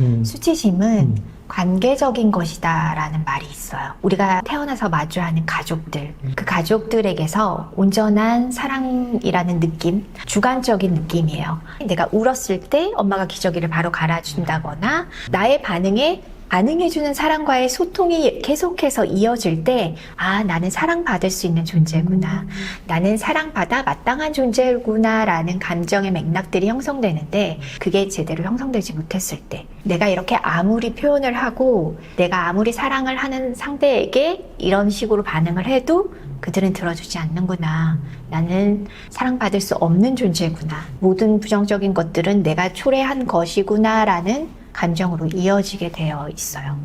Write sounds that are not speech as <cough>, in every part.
음. 수치심은 음. 관계적인 것이다라는 말이 있어요. 우리가 태어나서 마주하는 가족들, 그 가족들에게서 온전한 사랑이라는 느낌, 주관적인 느낌이에요. 내가 울었을 때 엄마가 기저귀를 바로 갈아준다거나 나의 반응에 반응해주는 사람과의 소통이 계속해서 이어질 때, 아, 나는 사랑받을 수 있는 존재구나. 나는 사랑받아 마땅한 존재구나 라는 감정의 맥락들이 형성되는데, 그게 제대로 형성되지 못했을 때, 내가 이렇게 아무리 표현을 하고, 내가 아무리 사랑을 하는 상대에게 이런 식으로 반응을 해도 그들은 들어주지 않는구나. 나는 사랑받을 수 없는 존재구나. 모든 부정적인 것들은 내가 초래한 것이구나 라는 감정으로 이어지게 되어 있어요.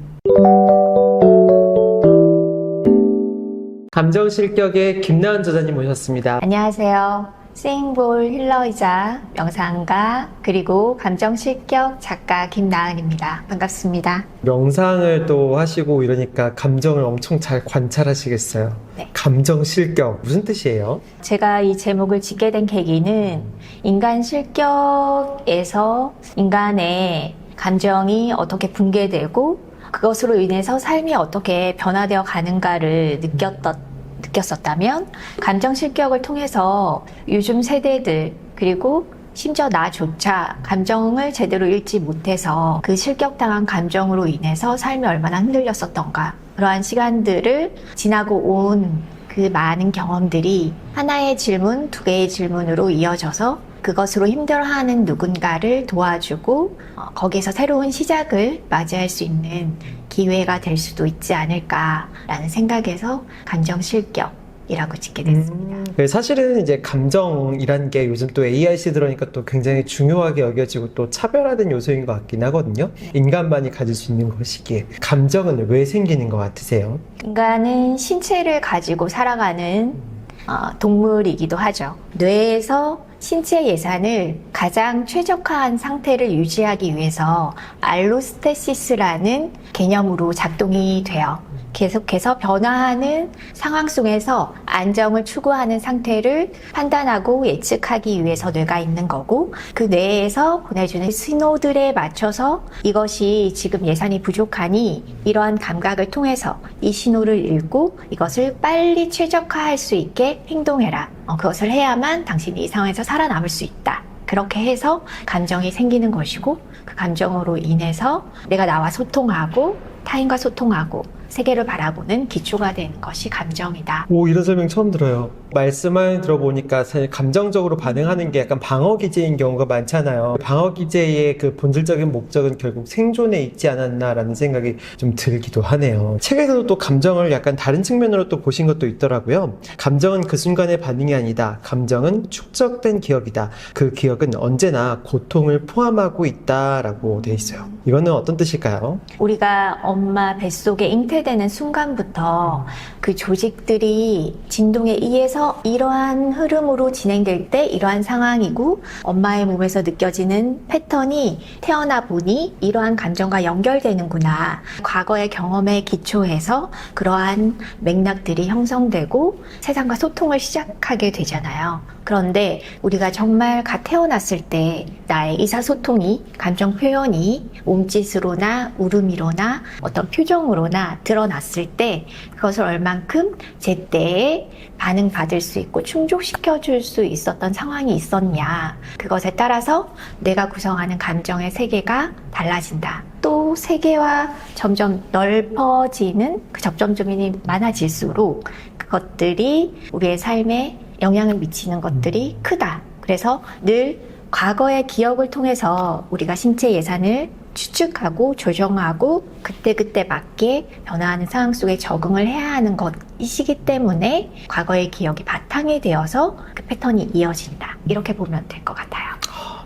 감정 실격의 김나은 저자님 모셨습니다. 안녕하세요. 세잉볼 힐러이자 명상가 그리고 감정 실격 작가 김나은입니다. 반갑습니다. 명상을 또 하시고 이러니까 감정을 엄청 잘 관찰하시겠어요. 네. 감정 실격 무슨 뜻이에요? 제가 이 제목을 짓게 된 계기는 인간 실격에서 인간의 감정이 어떻게 붕괴되고 그것으로 인해서 삶이 어떻게 변화되어 가는가를 느꼈던, 느꼈었다면 감정 실격을 통해서 요즘 세대들 그리고 심지어 나조차 감정을 제대로 읽지 못해서 그 실격당한 감정으로 인해서 삶이 얼마나 흔들렸었던가. 그러한 시간들을 지나고 온 그 많은 경험들이 하나의 질문, 두 개의 질문으로 이어져서 그것으로 힘들어하는 누군가를 도와주고 어, 거기에서 새로운 시작을 맞이할 수 있는 기회가 될 수도 있지 않을까라는 생각에서 감정 실격 이라고 짓게 됐습니다. 네, 사실은 이제 감정이란 게 요즘 또 AIC 들어오니까 또 굉장히 중요하게 여겨지고 또 차별화된 요소인 것 같긴 하거든요. 인간만이 가질 수 있는 것이기에 감정은 왜 생기는 것 같으세요? 인간은 신체를 가지고 살아가는 어, 동물이기도 하죠. 뇌에서 신체 예산을 가장 최적화한 상태를 유지하기 위해서 알로스테시스라는 개념으로 작동이 돼요. 계속해서 변화하는 상황 속에서 안정을 추구하는 상태를 판단하고 예측하기 위해서 뇌가 있는 거고 그 뇌에서 보내주는 신호들에 맞춰서 이것이 지금 예산이 부족하니 이러한 감각을 통해서 이 신호를 읽고 이것을 빨리 최적화할 수 있게 행동해라. 어, 그것을 해야만 당신이 이 상황에서 살아남을 수 있다. 그렇게 해서 감정이 생기는 것이고 그 감정으로 인해서 내가 나와 소통하고 타인과 소통하고 세계를 바라보는 기초가 되는 것이 감정이다. 오, 이런 설명 처음 들어요. 말씀을 들어보니까 사실 감정적으로 반응하는 게 약간 방어 기제인 경우가 많잖아요. 방어 기제의 그 본질적인 목적은 결국 생존에 있지 않았나라는 생각이 좀 들기도 하네요. 책에서도 또 감정을 약간 다른 측면으로 또 보신 것도 있더라고요. 감정은 그 순간의 반응이 아니다. 감정은 축적된 기억이다. 그 기억은 언제나 고통을 포함하고 있다라고 돼 있어요. 이거는 어떤 뜻일까요? 우리가 엄마 뱃속에 잉태 되는 순간부터 그 조직들이 진동에 의해서 이러한 흐름으로 진행될 때 이러한 상황이고 엄마의 몸에서 느껴지는 패턴이 태어나 보니 이러한 감정과 연결되는구나. 과거의 경험에 기초해서 그러한 맥락들이 형성되고 세상과 소통을 시작하게 되잖아요. 그런데 우리가 정말 갓 태어났을 때 나의 의사소통이 감정 표현이 몸짓으로나 울음이로나 어떤 표정으로나 드러났을 때 그것을 얼만큼 제때에 반응 받을 수 있고 충족시켜 줄 수 있었던 상황이 있었냐. 그것에 따라서 내가 구성하는 감정의 세계가 달라진다. 또 세계와 점점 넓어지는 그 접점점이 많아질수록 그것들이 우리의 삶에 영향을 미치는 것들이 크다. 그래서 늘 과거의 기억을 통해서 우리가 신체 예산을 추측하고 조정하고 그때그때 맞게 변화하는 상황 속에 적응을 해야 하는 것이시기 때문에 과거의 기억이 바탕이 되어서 그 패턴이 이어진다. 이렇게 보면 될 것 같아요.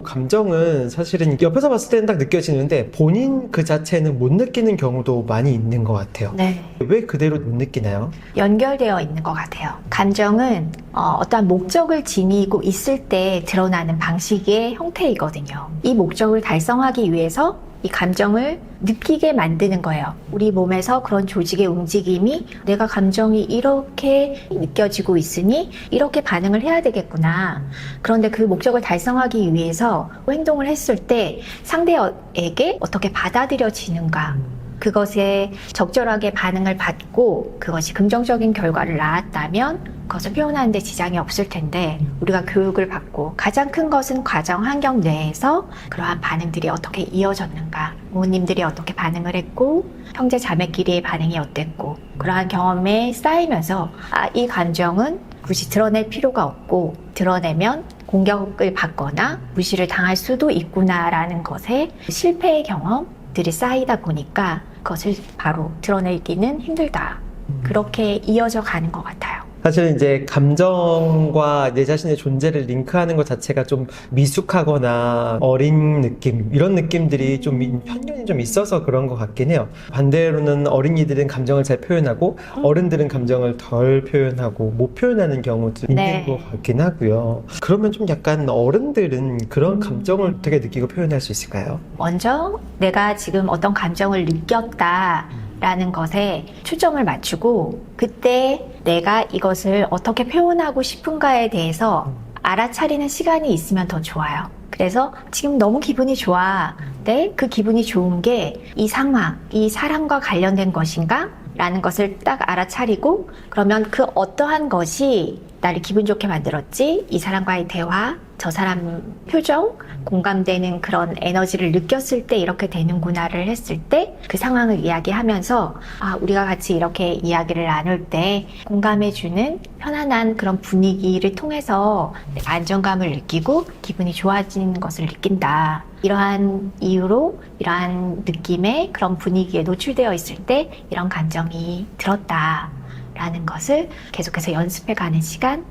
감정은 사실은 옆에서 봤을 때는 딱 느껴지는데 본인 그 자체는 못 느끼는 경우도 많이 있는 것 같아요. 네. 왜 그대로 못 느끼나요? 연결되어 있는 것 같아요. 감정은 어, 떠한 목적을 지니고 있을 때 드러나는 방식의 형태이거든요. 이 목적을 달성하기 위해서 이 감정을 느끼게 만드는 거예요. 우리 몸에서 그런 조직의 움직임이 내가 감정이 이렇게 느껴지고 있으니 이렇게 반응을 해야 되겠구나. 그런데 그 목적을 달성하기 위해서 행동을 했을 때 상대에게 어떻게 받아들여지는가. 그것에 적절하게 반응을 받고 그것이 긍정적인 결과를 낳았다면 그것을 표현하는 데 지장이 없을 텐데 우리가 교육을 받고 가장 큰 것은 과정 환경 내에서 그러한 반응들이 어떻게 이어졌는가 부모님들이 어떻게 반응을 했고 형제 자매끼리의 반응이 어땠고 그러한 경험에 쌓이면서 아 이 감정은 굳이 드러낼 필요가 없고 드러내면 공격을 받거나 무시를 당할 수도 있구나라는 것에 실패의 경험 들이 쌓이다 보니까 그것을 바로 드러내기는 힘들다. 그렇게 이어져 가는 것 같아요. 사실 이제 감정과 내 자신의 존재를 링크하는 것 자체가 좀 미숙하거나 어린 느낌 이런 느낌들이 좀 이- 편견이 좀 있어서 그런 것 같긴 해요. 반대로는 어린이들은 감정을 잘 표현하고 음. 어른들은 감정을 덜 표현하고 못 표현하는 경우도 네. 있는 것 같긴 하고요. 그러면 좀 약간 어른들은 그런 감정을 어떻게 느끼고 표현할 수 있을까요? 먼저 내가 지금 어떤 감정을 느꼈다 라는 것에 초점을 맞추고 그때 내가 이것을 어떻게 표현하고 싶은가에 대해서 알아차리는 시간이 있으면 더 좋아요. 그래서 지금 너무 기분이 좋아. 근데 그 기분이 좋은 게 이 상황, 이 사람과 관련된 것인가? 라는 것을 딱 알아차리고 그러면 그 어떠한 것이 나를 기분 좋게 만들었지? 이 사람과의 대화, 저 사람 표정, 공감되는 그런 에너지를 느꼈을 때 이렇게 되는구나를 했을 때 그 상황을 이야기하면서 아, 우리가 같이 이렇게 이야기를 나눌 때 공감해주는 편안한 그런 분위기를 통해서 안정감을 느끼고 기분이 좋아지는 것을 느낀다. 이러한 이유로 이러한 느낌의 그런 분위기에 노출되어 있을 때 이런 감정이 들었다. 라는 것을 계속해서 연습해 가는 시간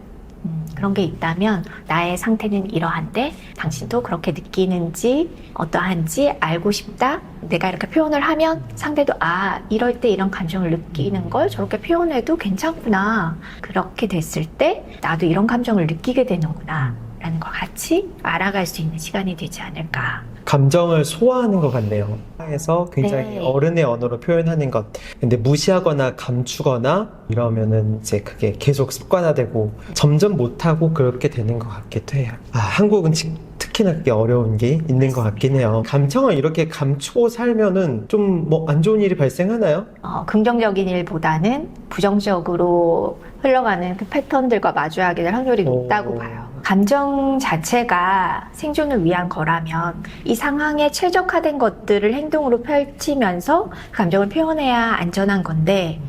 음, 그런 게 있다면 나의 상태는 이러한데 당신도 그렇게 느끼는지 어떠한지 알고 싶다. 내가 이렇게 표현을 하면 상대도 아 이럴 때 이런 감정을 느끼는 걸 저렇게 표현해도 괜찮구나. 그렇게 됐을 때 나도 이런 감정을 느끼게 되는구나. 라는 걸 같이 알아갈 수 있는 시간이 되지 않을까. 감정을 소화하는 것 같네요. 해서 굉장히 네. 어른의 언어로 표현하는 것. 근데 무시하거나 감추거나 이러면은 이제 그게 계속 습관화되고 점점 못하고 그렇게 되는 것 같기도 해요. 아, 한국은 지- 특히나 그게 어려운 게 있는 것 같긴 해요. 감정을 이렇게 감추고 살면은 좀 뭐 안 좋은 일이 발생하나요? 어, 긍정적인 일보다는 부정적으로 흘러가는 그 패턴들과 마주하게 될 확률이 높다고 오. 봐요. 감정 자체가 생존을 위한 거라면 이 상황에 최적화된 것들을 행동으로 펼치면서 그 감정을 표현해야 안전한 건데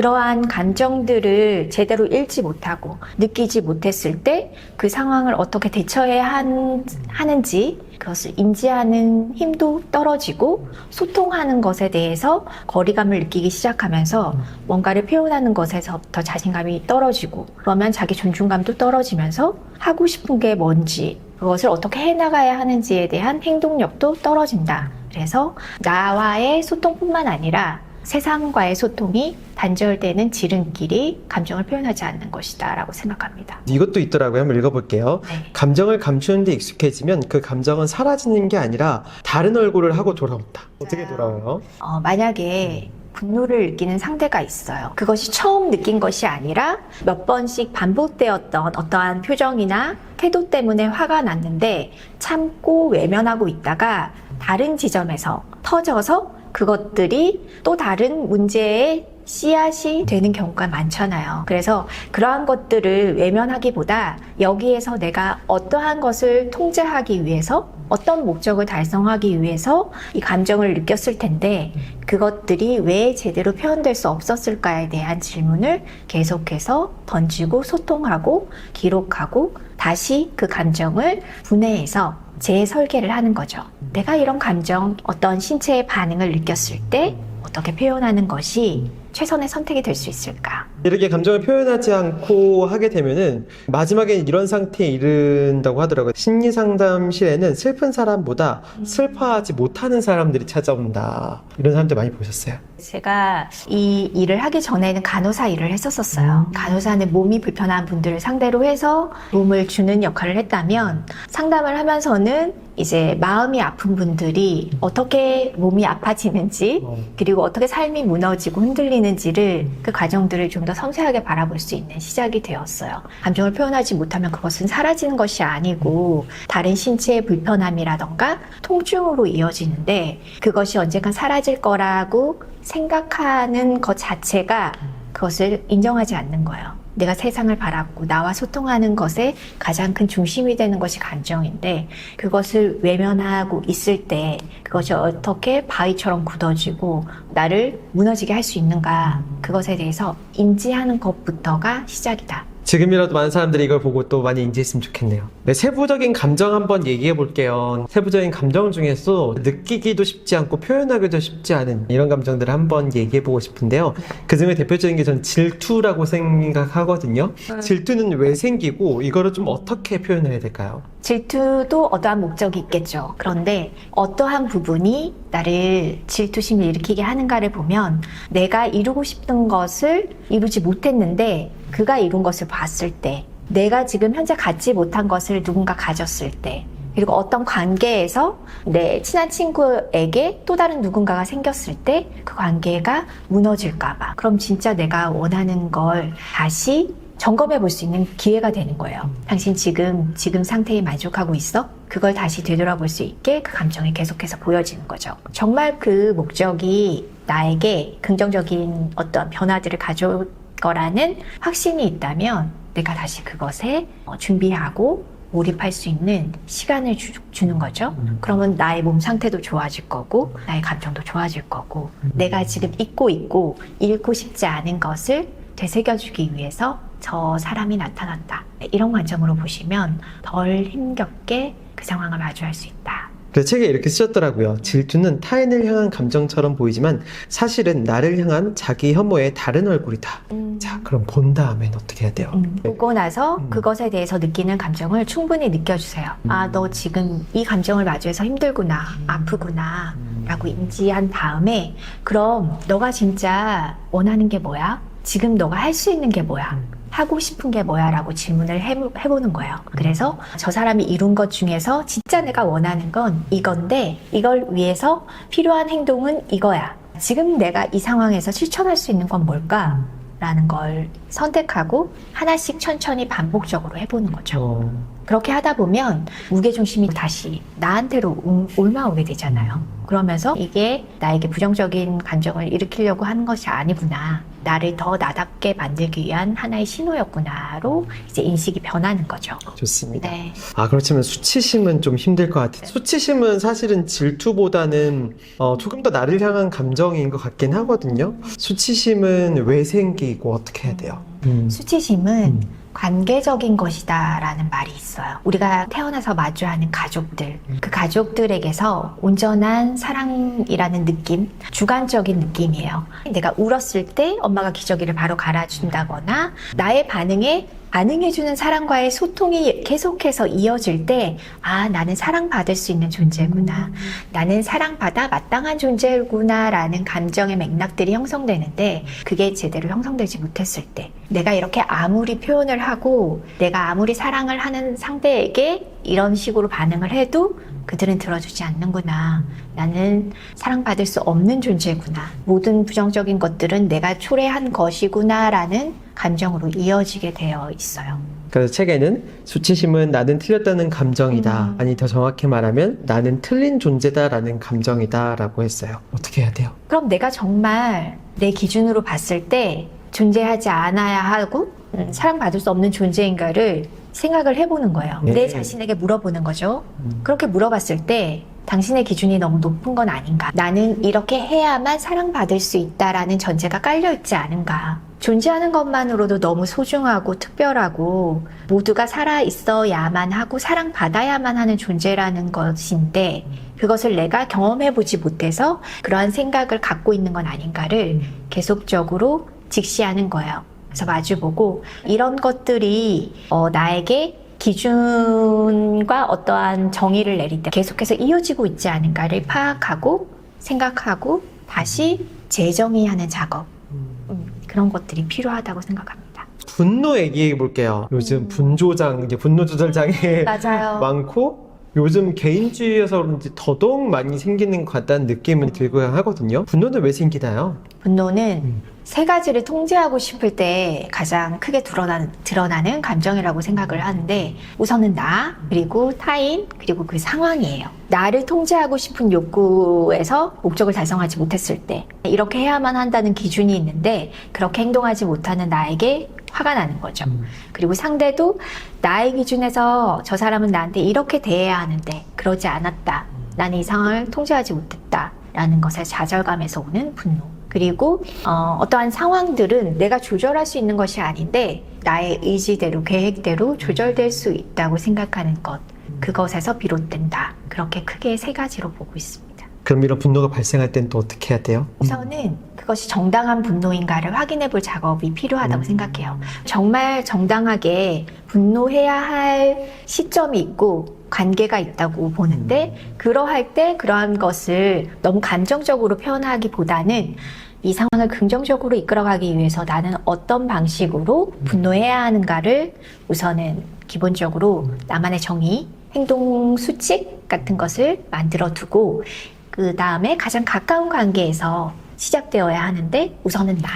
그러한 감정들을 제대로 읽지 못하고 느끼지 못했을 때 그 상황을 어떻게 대처해야 한- 하는지 그것을 인지하는 힘도 떨어지고 소통하는 것에 대해서 거리감을 느끼기 시작하면서 뭔가를 표현하는 것에서부터 자신감이 떨어지고 그러면 자기 존중감도 떨어지면서 하고 싶은 게 뭔지 그것을 어떻게 해나가야 하는지에 대한 행동력도 떨어진다. 그래서 나와의 소통뿐만 아니라 세상과의 소통이 단절되는 지름길이 감정을 표현하지 않는 것이다 라고 생각합니다. 이것도 있더라고요. 한번 읽어볼게요. 네. 감정을 감추는데 익숙해지면 그 감정은 사라지는 게 아니라 다른 얼굴을 하고 돌아온다. 어떻게. 돌아와요? 어, 만약에 분노를 느끼는 상대가 있어요. 그것이 처음 느낀 것이 아니라 몇 번씩 반복되었던 어떠한 표정이나 태도 때문에 화가 났는데 참고 외면하고 있다가 다른 지점에서 터져서 그것들이 또 다른 문제의 씨앗이 되는 경우가 많잖아요. 그래서 그러한 것들을 외면하기보다 여기에서 내가 어떠한 것을 통제하기 위해서 어떤 목적을 달성하기 위해서 이 감정을 느꼈을 텐데 그것들이 왜 제대로 표현될 수 없었을까에 대한 질문을 계속해서 던지고 소통하고 기록하고 다시 그 감정을 분해해서 재설계를 하는 거죠. 내가 이런 감정, 어떤 신체의 반응을 느꼈을 때 어떻게 표현하는 것이 최선의 선택이 될 수 있을까? 이렇게 감정을 표현하지 않고 하게 되면은 마지막에 이런 상태에 이른다고 하더라고요. 심리 상담실에는 슬픈 사람보다 슬퍼하지 못하는 사람들이 찾아온다. 이런 사람들 많이 보셨어요? 제가 이 일을 하기 전에는 간호사 일을 했었었어요. 간호사는 몸이 불편한 분들을 상대로 해서 도움을 주는 역할을 했다면 상담을 하면서는 이제 마음이 아픈 분들이 어떻게 몸이 아파지는지 어. 그리고 어떻게 삶이 무너지고 흔들리는 지를 그 과정들을 좀 더 섬세하게 바라볼 수 있는 시작이 되었어요. 감정을 표현하지 못하면 그것은 사라지는 것이 아니고 다른 신체의 불편함이라던가 통증으로 이어지는데 그것이 언젠간 사라질 거라고 생각하는 것 자체가 그것을 인정하지 않는 거예요. 내가 세상을 바라고 나와 소통하는 것에 가장 큰 중심이 되는 것이 감정인데 그것을 외면하고 있을 때 그것이 어떻게 바위처럼 굳어지고 나를 무너지게 할 수 있는가 그것에 대해서 인지하는 것부터가 시작이다. 지금이라도 많은 사람들이 이걸 보고 또 많이 인지했으면 좋겠네요. 네, 세부적인 감정 한번 얘기해 볼게요. 세부적인 감정 중에서 느끼기도 쉽지 않고 표현하기도 쉽지 않은 이런 감정들을 한번 얘기해 보고 싶은데요. 그 중에 대표적인 게 저는 질투라고 생각하거든요. 질투는 왜 생기고 이거를 좀 어떻게 표현해야 될까요? 질투도 어떠한 목적이 있겠죠. 그런데 어떠한 부분이 나를 질투심을 일으키게 하는가를 보면 내가 이루고 싶은 것을 이루지 못했는데 그가 이룬 것을 봤을 때 내가 지금 현재 갖지 못한 것을 누군가 가졌을 때 그리고 어떤 관계에서 내 친한 친구에게 또 다른 누군가가 생겼을 때 그 관계가 무너질까봐. 그럼 진짜 내가 원하는 걸 다시 점검해 볼 수 있는 기회가 되는 거예요. 당신 지금, 지금 상태에 만족하고 있어? 그걸 다시 되돌아볼 수 있게 그 감정이 계속해서 보여지는 거죠. 정말 그 목적이 나에게 긍정적인 어떤 변화들을 가져올 거라는 확신이 있다면 내가 다시 그것에 어, 준비하고 몰입할 수 있는 시간을 주, 주는 거죠. 그러면 나의 몸 상태도 좋아질 거고, 나의 감정도 좋아질 거고, 내가 지금 잊고 있고, 잃고 싶지 않은 것을 되새겨주기 위해서 저 사람이 나타났다. 이런 관점으로 보시면 덜 힘겹게 그 상황을 마주할 수 있다. 그래서 책에 이렇게 쓰셨더라고요. 질투는 타인을 향한 감정처럼 보이지만 사실은 나를 향한 자기 혐오의 다른 얼굴이다. 자, 그럼 본 다음엔 어떻게 해야 돼요? 음, 보고 나서 음. 그것에 대해서 느끼는 감정을 충분히 느껴주세요. 아, 너 지금 이 감정을 마주해서 힘들구나, 아프구나, 라고 인지한 다음에, 그럼 너가 진짜 원하는 게 뭐야? 지금 너가 할 수 있는 게 뭐야? 하고 싶은 게 뭐야? 라고 질문을 해, 해보 는 거예요. 그래서 저 사람이 이룬 것 중에서 진짜 내가 원하는 건 이건데, 이걸 위해서 필요한 행동은 이거야. 지금 내가 이 상황에서 실천할 수 있는 건 뭘까? 라는 걸 선택하고 하나씩 천천히 반복적으로 해보는 거죠. 어, 그렇게 하다 보면 무게중심이 다시 나한테로 올- 올라오게 되잖아요. 그러면서 이게 나에게 부정적인 감정을 일으키려고 하는 것이 아니구나. 나를 더 나답게 만들기 위한 하나의 신호였구나로 이제 인식이 변하는 거죠. 좋습니다. 네. 아, 그렇지만 수치심은 좀 힘들 것 같아요. 수치심은 사실은 질투보다는 어, 조금 더 나를 향한 감정인 것 같긴 하거든요. 수치심은 왜 생기고 어떻게 해야 돼요? 음. 수치심은 음. 관계적인 것이다 라는 말이 있어요. 우리가 태어나서 마주하는 가족들, 그 가족들에게서 온전한 사랑이라는 느낌, 주관적인 느낌이에요. 내가 울었을 때 엄마가 기저귀를 바로 갈아준다거나 나의 반응에 반응해주는 사람과의 소통이 계속해서 이어질 때, 아, 나는 사랑받을 수 있는 존재구나. 나는 사랑받아 마땅한 존재구나라는 감정의 맥락들이 형성되는데, 그게 제대로 형성되지 못했을 때, 내가 이렇게 아무리 표현을 하고, 내가 아무리 사랑을 하는 상대에게 이런 식으로 반응을 해도 그들은 들어주지 않는구나. 나는 사랑받을 수 없는 존재구나. 모든 부정적인 것들은 내가 초래한 것이구나라는 감정으로 이어지게 되어 있어요. 그래서 책에는 수치심은 나는 틀렸다는 감정이다. 음. 아니, 더 정확히 말하면 나는 틀린 존재다라는 감정이다라고 했어요. 어떻게 해야 돼요? 그럼 내가 정말 내 기준으로 봤을 때 존재하지 않아야 하고 음, 사랑받을 수 없는 존재인가를 생각을 해보는 거예요. 네. 내 자신에게 물어보는 거죠. 음. 그렇게 물어봤을 때 당신의 기준이 너무 높은 건 아닌가? 나는 이렇게 해야만 사랑받을 수 있다라는 전제가 깔려있지 않은가? 존재하는 것만으로도 너무 소중하고 특별하고 모두가 살아 있어야만 하고 사랑받아야만 하는 존재라는 것인데 그것을 내가 경험해보지 못해서 그러한 생각을 갖고 있는 건 아닌가를 계속적으로 직시하는 거예요. 그래서 마주보고 이런 것들이 어, 나에게 기준과 어떠한 정의를 내릴 때 계속해서 이어지고 있지 않은가를 파악하고 생각하고 다시 재정의하는 작업 음, 그런 것들이 필요하다고 생각합니다. 분노 얘기해 볼게요. 요즘 음. 분조장, 이제 분노 조절 장애. <laughs> 많고 요즘 개인주의여서 그런지 더더욱 많이 생기는 것 같다는 느낌은 들고 하거든요. 분노는 왜 생기나요? 분노는 음. 세 가지를 통제하고 싶을 때 가장 크게 드러나는, 드러나는 감정이라고 생각을 하는데 우선은 나, 그리고 타인, 그리고 그 상황이에요. 나를 통제하고 싶은 욕구에서 목적을 달성하지 못했을 때 이렇게 해야만 한다는 기준이 있는데 그렇게 행동하지 못하는 나에게 화가 나는 거죠. 그리고 상대도 나의 기준에서 저 사람은 나한테 이렇게 대해야 하는데 그러지 않았다. 나는 이 상황을 통제하지 못했다. 라는 것에 좌절감에서 오는 분노. 그리고 어, 어떠한 상황들은 내가 조절할 수 있는 것이 아닌데 나의 의지대로 계획대로 조절될 수 있다고 생각하는 것. 그것에서 비롯된다. 그렇게 크게 세 가지로 보고 있습니다. 그럼 이런 분노가 발생할 땐또 어떻게 해야 돼요? 우선은 그것이 정당한 분노인가를 확인해 볼 작업이 필요하다고 음. 생각해요. 정말 정당하게 분노해야 할 시점이 있고 관계가 있다고 보는데 그러할 때 그러한 것을 너무 감정적으로 표현하기보다는 이 상황을 긍정적으로 이끌어가기 위해서 나는 어떤 방식으로 분노해야 하는가를 우선은 기본적으로 나만의 정의, 행동 수칙 같은 것을 만들어 두고 그 다음에 가장 가까운 관계에서 시작되어야 하는데 우선은 나.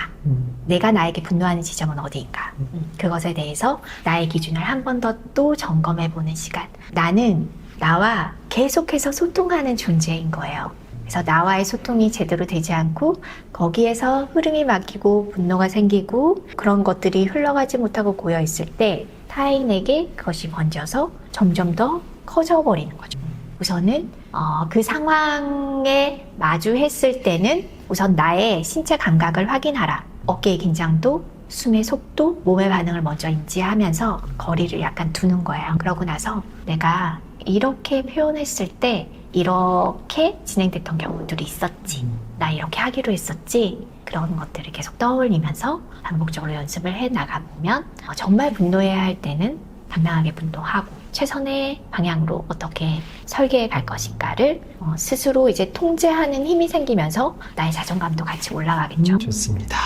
내가 나에게 분노하는 지점은 어디인가. 음, 그것에 대해서 나의 기준을 한 번 더 또 점검해 보는 시간. 나는 나와 계속해서 소통하는 존재인 거예요. 그래서 나와의 소통이 제대로 되지 않고 거기에서 흐름이 막히고 분노가 생기고 그런 것들이 흘러가지 못하고 고여 있을 때 타인에게 그것이 번져서 점점 더 커져 버리는 거죠. 우선은 어, 그 상황에 마주했을 때는 우선 나의 신체 감각을 확인하라. 어깨의 긴장도, 숨의 속도, 몸의 반응을 먼저 인지하면서 거리를 약간 두는 거예요. 그러고 나서 내가 이렇게 표현했을 때 이렇게 진행됐던 경우들이 있었지. 나 이렇게 하기로 했었지. 그런 것들을 계속 떠올리면서 반복적으로 연습을 해 나가보면 어, 정말 분노해야 할 때는 당당하게 분노하고 최선의 방향으로 어떻게 설계해 갈 것인가를 어, 스스로 이제 통제하는 힘이 생기면서 나의 자존감도 같이 올라가겠죠. 좋습니다.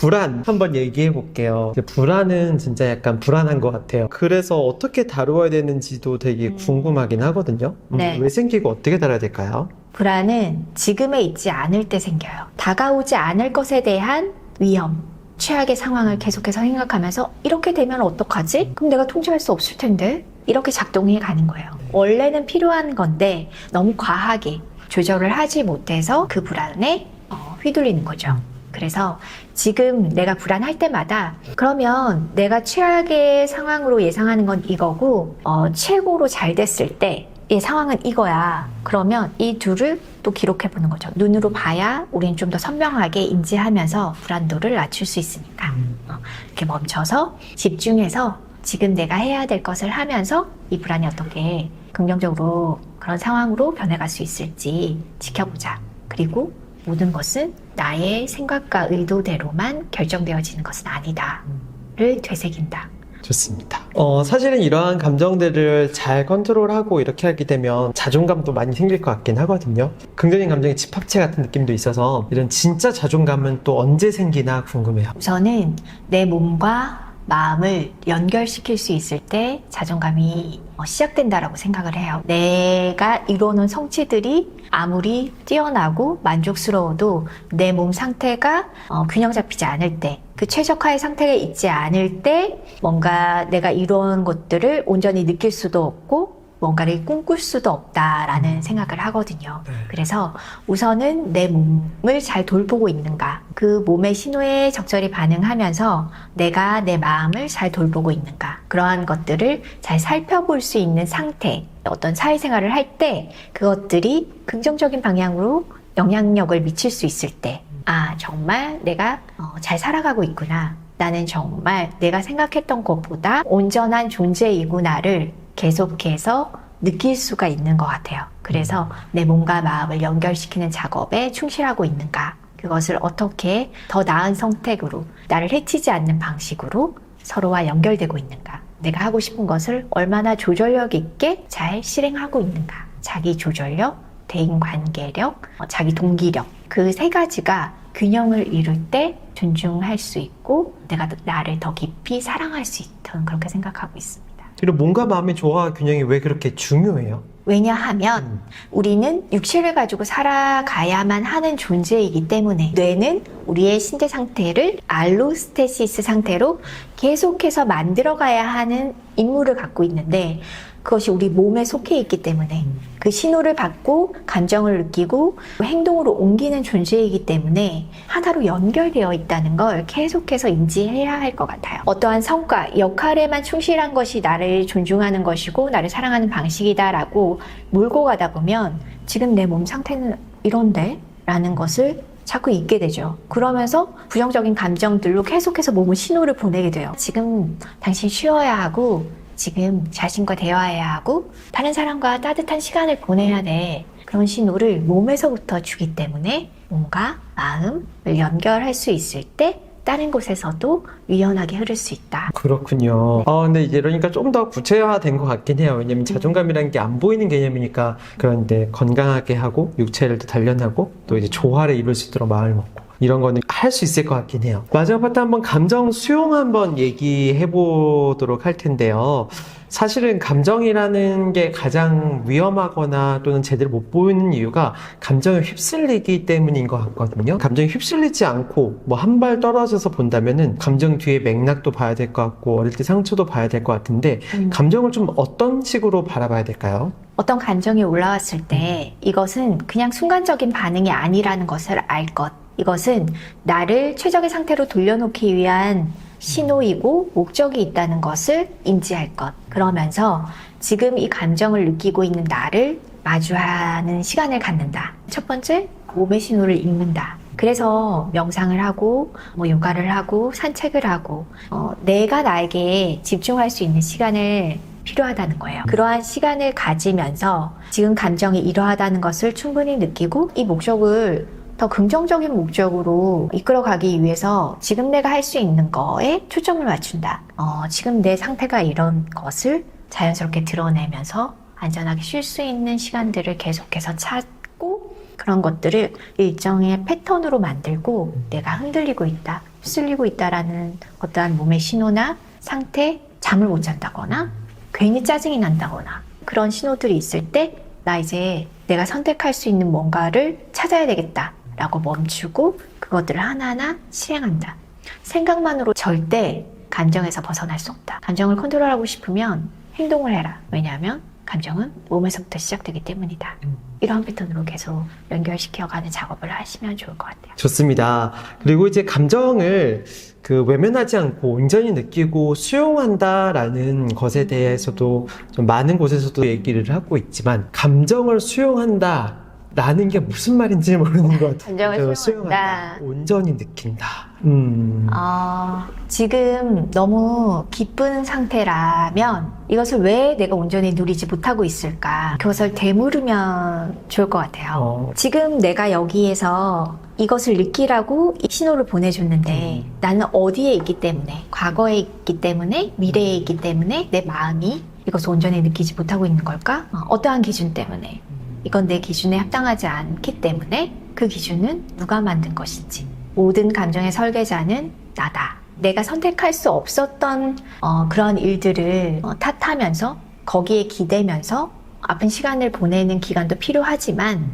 불안 한번 얘기해 볼게요. 불안은 진짜 약간 불안한 것 같아요. 그래서 어떻게 다루어야 되는지도 되게 음. 궁금하긴 하거든요. 음, 네. 왜 생기고 어떻게 다뤄야 될까요? 불안은 지금에 있지 않을 때 생겨요. 다가오지 않을 것에 대한 위험, 최악의 상황을 계속해서 생각하면서 이렇게 되면 어떡하지? 그럼 내가 통제할 수 없을 텐데? 이렇게 작동해 가는 거예요. 원래는 필요한 건데 너무 과하게 조절을 하지 못해서 그 불안에 어, 휘둘리는 거죠. 그래서 지금 내가 불안할 때마다 그러면 내가 최악의 상황으로 예상하는 건 이거고 어, 최고로 잘 됐을 때 이 상황은 이거야. 그러면 이 둘을 또 기록해 보는 거죠. 눈으로 봐야 우리는 좀 더 선명하게 인지하면서 불안도를 낮출 수 있으니까. 어, 이렇게 멈춰서 집중해서 지금 내가 해야 될 것을 하면서 이 불안이 어떻게 긍정적으로 그런 상황으로 변해갈 수 있을지 지켜보자. 그리고 모든 것은 나의 생각과 의도대로만 결정되어지는 것은 아니다.를 되새긴다. 좋습니다. 어, 사실은 이러한 감정들을 잘 컨트롤하고 이렇게 하게 되면 자존감도 많이 생길 것 같긴 하거든요. 긍정적인 감정의 집합체 같은 느낌도 있어서 이런 진짜 자존감은 또 언제 생기나 궁금해요. 우선은 내 몸과 마음을 연결시킬 수 있을 때 자존감이 어, 시작된다라고 생각을 해요. 내가 이루어놓은 성취들이 아무리 뛰어나고 만족스러워도 내 몸 상태가 어, 균형 잡히지 않을 때, 그 최적화의 상태가 있지 않을 때 뭔가 내가 이루어놓은 것들을 온전히 느낄 수도 없고 뭔가를 꿈꿀 수도 없다라는 생각을 하거든요. 네. 그래서 우선은 내 몸을 잘 돌보고 있는가, 그 몸의 신호에 적절히 반응하면서 내가 내 마음을 잘 돌보고 있는가, 그러한 것들을 잘 살펴볼 수 있는 상태, 어떤 사회생활을 할 때 그것들이 긍정적인 방향으로 영향력을 미칠 수 있을 때, 아, 정말 내가 어, 잘 살아가고 있구나. 나는 정말 내가 생각했던 것보다 온전한 존재이구나를 계속해서 느낄 수가 있는 것 같아요. 그래서 내 몸과 마음을 연결시키는 작업에 충실하고 있는가. 그것을 어떻게 더 나은 선택으로 나를 해치지 않는 방식으로 서로와 연결되고 있는가. 내가 하고 싶은 것을 얼마나 조절력 있게 잘 실행하고 있는가. 자기 조절력, 대인 관계력, 어, 자기 동기력. 그 세 가지가 균형을 이룰 때 존중할 수 있고 내가 나를 더 깊이 사랑할 수 있던 그렇게 생각하고 있습니다. 그리고 몸과 마음의 조화 균형이 왜 그렇게 중요해요? 왜냐하면 음. 우리는 육체를 가지고 살아가야만 하는 존재이기 때문에 뇌는 우리의 신체 상태를 알로스테시스 상태로 계속해서 만들어가야 하는 임무를 갖고 있는데 그것이 우리 몸에 속해 있기 때문에 그 신호를 받고 감정을 느끼고 행동으로 옮기는 존재이기 때문에 하나로 연결되어 있다는 걸 계속해서 인지해야 할 것 같아요. 어떠한 성과, 역할에만 충실한 것이 나를 존중하는 것이고 나를 사랑하는 방식이다라고 몰고 가다 보면 지금 내 몸 상태는 이런데? 라는 것을 자꾸 잊게 되죠. 그러면서 부정적인 감정들로 계속해서 몸은 신호를 보내게 돼요. 지금 당신 쉬어야 하고 지금 자신과 대화해야 하고 다른 사람과 따뜻한 시간을 보내야 돼. 그런 신호를 몸에서부터 주기 때문에 몸과 마음을 연결할 수 있을 때 다른 곳에서도 유연하게 흐를 수 있다. 그렇군요. 아, 근데 이제 이러니까 좀 더 구체화된 것 같긴 해요. 왜냐면 자존감이라는 게 안 보이는 개념이니까 그런데 건강하게 하고 육체를 또 단련하고 또 이제 조화를 이룰 수 있도록 마음을 먹고 이런 거는 할 수 있을 것 같긴 해요. 마지막 파트 한번 감정 수용 한번 얘기해 보도록 할 텐데요. 사실은 감정이라는 게 가장 위험하거나 또는 제대로 못 보이는 이유가 감정에 휩쓸리기 때문인 것 같거든요. 감정에 휩쓸리지 않고 뭐 한 발 떨어져서 본다면은 감정 뒤에 맥락도 봐야 될 것 같고 어릴 때 상처도 봐야 될 것 같은데 음. 감정을 좀 어떤 식으로 바라봐야 될까요? 어떤 감정이 올라왔을 때 이것은 그냥 순간적인 반응이 아니라는 것을 알 것. 이것은 나를 최적의 상태로 돌려놓기 위한 신호이고 목적이 있다는 것을 인지할 것. 그러면서 지금 이 감정을 느끼고 있는 나를 마주하는 시간을 갖는다. 첫 번째, 몸의 신호를 읽는다. 그래서 명상을 하고, 뭐 요가를 하고, 산책을 하고, 어, 내가 나에게 집중할 수 있는 시간을 필요하다는 거예요. 그러한 시간을 가지면서 지금 감정이 이러하다는 것을 충분히 느끼고 이 목적을 더 긍정적인 목적으로 이끌어가기 위해서 지금 내가 할 수 있는 거에 초점을 맞춘다. 어, 지금 내 상태가 이런 것을 자연스럽게 드러내면서 안전하게 쉴 수 있는 시간들을 계속해서 찾고 그런 것들을 일정의 패턴으로 만들고 내가 흔들리고 있다, 휩쓸리고 있다라는 어떠한 몸의 신호나 상태, 잠을 못 잔다거나 괜히 짜증이 난다거나 그런 신호들이 있을 때 나 이제 내가 선택할 수 있는 뭔가를 찾아야 되겠다 라고 멈추고 그것들을 하나하나 실행한다. 생각만으로 절대 감정에서 벗어날 수 없다. 감정을 컨트롤하고 싶으면 행동을 해라. 왜냐하면 감정은 몸에서부터 시작되기 때문이다. 이러한 패턴으로 계속 연결시켜가는 작업을 하시면 좋을 것 같아요. 좋습니다. 그리고 이제 감정을 그 외면하지 않고 온전히 느끼고 수용한다라는 것에 대해서도 좀 많은 곳에서도 얘기를 하고 있지만 감정을 수용한다. 라는 게 무슨 말인지 모르는 것 같아요. 감정을 저 수용한다. 온전히 느낀다. 음. 어, 지금 너무 기쁜 상태라면 이것을 왜 내가 온전히 누리지 못하고 있을까? 그것을 되물으면 좋을 것 같아요. 어. 지금 내가 여기에서 이것을 느끼라고 이 신호를 보내줬는데 음. 나는 어디에 있기 때문에 과거에 있기 때문에 미래에 있기 때문에 내 마음이 이것을 온전히 느끼지 못하고 있는 걸까? 어, 어떠한 기준 때문에 이건 내 기준에 합당하지 않기 때문에 그 기준은 누가 만든 것인지 모든 감정의 설계자는 나다. 내가 선택할 수 없었던 어, 그런 일들을 어, 탓하면서 거기에 기대면서 아픈 시간을 보내는 기간도 필요하지만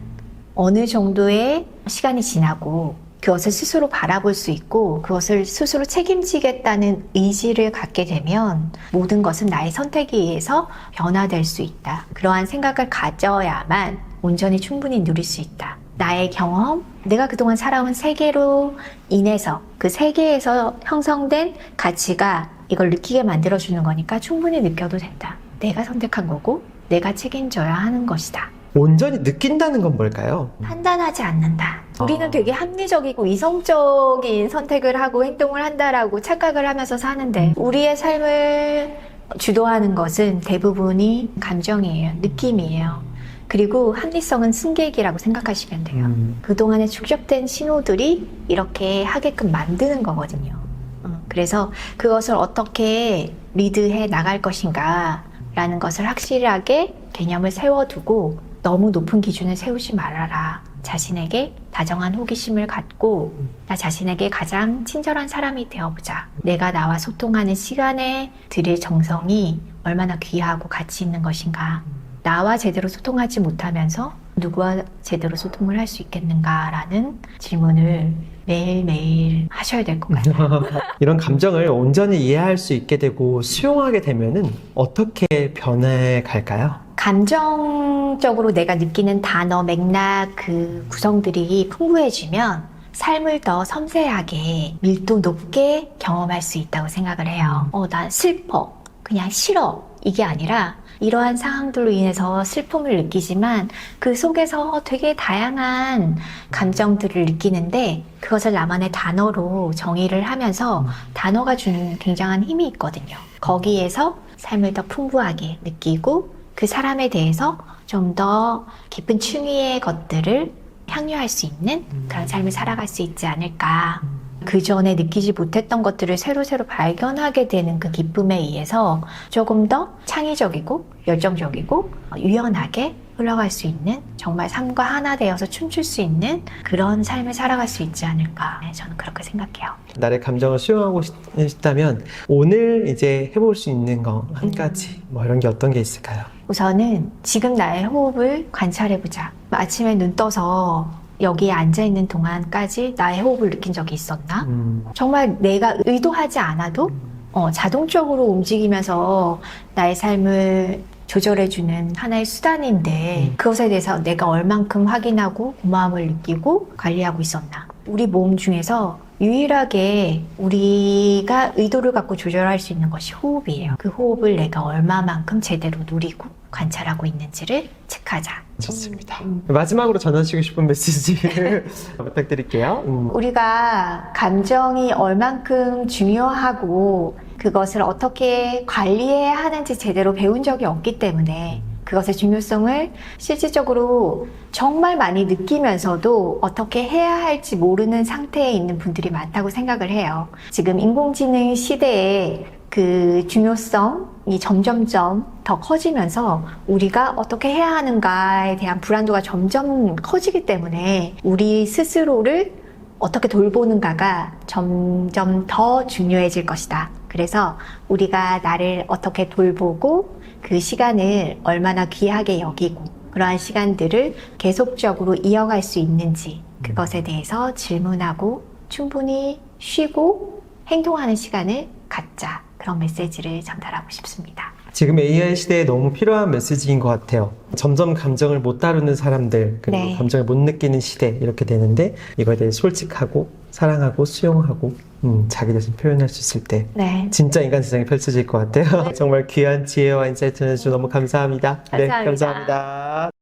어느 정도의 시간이 지나고 그것을 스스로 바라볼 수 있고 그것을 스스로 책임지겠다는 의지를 갖게 되면 모든 것은 나의 선택에 의해서 변화될 수 있다. 그러한 생각을 가져야만 온전히 충분히 누릴 수 있다. 나의 경험, 내가 그동안 살아온 세계로 인해서 그 세계에서 형성된 가치가 이걸 느끼게 만들어주는 거니까 충분히 느껴도 된다. 내가 선택한 거고 내가 책임져야 하는 것이다. 온전히 느낀다는 건 뭘까요? 판단하지 않는다. 우리는 아. 되게 합리적이고 이성적인 선택을 하고 행동을 한다라고 착각을 하면서 사는데 우리의 삶을 주도하는 것은 대부분이 감정이에요. 느낌이에요. 그리고 합리성은 승객이라고 생각하시면 돼요. 음. 그동안에 축적된 신호들이 이렇게 하게끔 만드는 거거든요. 어, 그래서 그것을 어떻게 리드해 나갈 것인가 라는 것을 확실하게 개념을 세워두고 너무 높은 기준을 세우지 말아라. 자신에게 다정한 호기심을 갖고 나 자신에게 가장 친절한 사람이 되어보자. 내가 나와 소통하는 시간에 들일 정성이 얼마나 귀하고 가치 있는 것인가. 나와 제대로 소통하지 못하면서 누구와 제대로 소통을 할 수 있겠는가라는 질문을 매일매일 하셔야 될 것 같아요. <laughs> 이런 감정을 온전히 이해할 수 있게 되고 수용하게 되면은 어떻게 변해 갈까요? 감정적으로 내가 느끼는 단어, 맥락, 그 구성들이 풍부해지면 삶을 더 섬세하게 밀도 높게 경험할 수 있다고 생각을 해요. 어, 난 슬퍼. 그냥 싫어. 이게 아니라 이러한 상황들로 인해서 슬픔을 느끼지만 그 속에서 되게 다양한 감정들을 느끼는데 그것을 나만의 단어로 정의를 하면서 단어가 주는 굉장한 힘이 있거든요. 거기에서 삶을 더 풍부하게 느끼고 그 사람에 대해서 좀 더 깊은 층위의 것들을 향유할 수 있는 그런 삶을 살아갈 수 있지 않을까. 그 전에 느끼지 못했던 것들을 새로새로 발견하게 되는 그 기쁨에 의해서 조금 더 창의적이고 열정적이고 유연하게 흘러갈 수 있는 정말 삶과 하나 되어서 춤출 수 있는 그런 삶을 살아갈 수 있지 않을까. 네, 저는 그렇게 생각해요. 나의 감정을 수용하고 싶- 싶다면 오늘 이제 해볼 수 있는 거 한 가지 뭐 이런 게 어떤 게 있을까요? 우선은 지금 나의 호흡을 관찰해보자. 아침에 눈 떠서 여기에 앉아있는 동안까지 나의 호흡을 느낀 적이 있었나? 음, 정말 내가 의도하지 않아도 어, 자동적으로 움직이면서 나의 삶을 조절해주는 하나의 수단인데 음. 그것에 대해서 내가 얼만큼 확인하고 고마움을 느끼고 관리하고 있었나. 우리 몸 중에서 유일하게 우리가 의도를 갖고 조절할 수 있는 것이 호흡이에요. 그 호흡을 내가 얼마만큼 제대로 누리고 관찰하고 있는지를 체크하자. 좋습니다. 음. 마지막으로 전하시고 싶은 메시지 <laughs> 부탁드릴게요. 음. 우리가 감정이 얼만큼 중요하고 그것을 어떻게 관리해야 하는지 제대로 배운 적이 없기 때문에 그것의 중요성을 실질적으로 정말 많이 느끼면서도 어떻게 해야 할지 모르는 상태에 있는 분들이 많다고 생각을 해요. 지금 인공지능 시대에 그 중요성이 점점점 더 커지면서 우리가 어떻게 해야 하는가에 대한 불안도가 점점 커지기 때문에 우리 스스로를 어떻게 돌보는가가 점점 더 중요해질 것이다. 그래서 우리가 나를 어떻게 돌보고 그 시간을 얼마나 귀하게 여기고 그러한 시간들을 계속적으로 이어갈 수 있는지 그것에 대해서 질문하고 충분히 쉬고 행동하는 시간을 갖자. 그런 메시지를 전달하고 싶습니다. 지금 AI 시대에 너무 필요한 메시지인 것 같아요. 점점 감정을 못 다루는 사람들, 그리고 네. 감정을 못 느끼는 시대, 이렇게 되는데, 이거에 대해 솔직하고, 사랑하고, 수용하고, 음, 자기 자신 표현할 수 있을 때, 네. 진짜 인간 세상이 펼쳐질 것 같아요. <laughs> 정말 귀한 지혜와 인사이트 해주셔서 너무 감사합니다. 네, 감사합니다. 감사합니다.